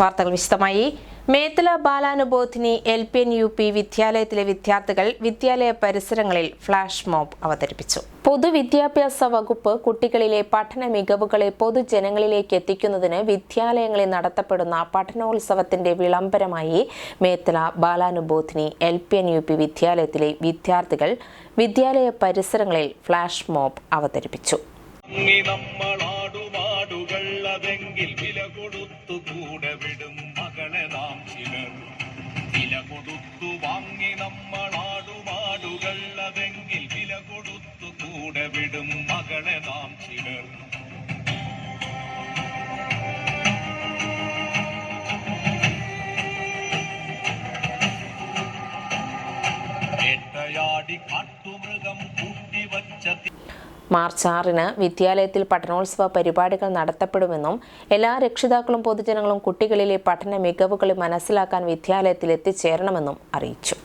വാർത്തകൾ വിശദമായി. Methala Balanubodhini L P and U P വിദ്യാലയത്തിലെ വിദ്യാർത്ഥികൾ വിദ്യാലയ പരിസരങ്ങളിൽ ഫ്ലാഷ് മോബ് അവതരിപ്പിച്ചു. പൊതുവിദ്യാഭ്യാസ വകുപ്പ് കുട്ടികളിലെ പഠന മികവുകളെ പൊതുജനങ്ങളിലേക്ക് എത്തിക്കുന്നതിന് വിദ്യാലയങ്ങളിൽ നടത്തപ്പെടുന്ന പഠനോത്സവത്തിന്റെ വിളംബരമായി Methala Balanubodhini L P and U P വിദ്യാലയത്തിലെ വിദ്യാർത്ഥികൾ വിദ്യാലയ പരിസരങ്ങളിൽ ഫ്ലാഷ് മോബ് അവതരിപ്പിച്ചു. വിടും മകളെ നാം ചിലർ വില കൊടുത്തു വാങ്ങി നമ്മളാടുമാടുകൾ അതെങ്കിൽ വില കൊടുത്തു കൂടെ വിടും മകളെ നാം ചിലർ വേട്ടയാടി കാട്ടുമൃഗം കൂട്ടിവച്ച മാർച്ച് ആറിന് വിദ്യാലയത്തിൽ പഠനോത്സവ പരിപാടികൾ നടത്തപ്പെടുമെന്നും എല്ലാ രക്ഷിതാക്കളും പൊതുജനങ്ങളും കുട്ടികളിലെ പഠന മികവുകൾ മനസ്സിലാക്കാൻ വിദ്യാലയത്തിൽ എത്തിച്ചേരണമെന്നും അറിയിച്ചു.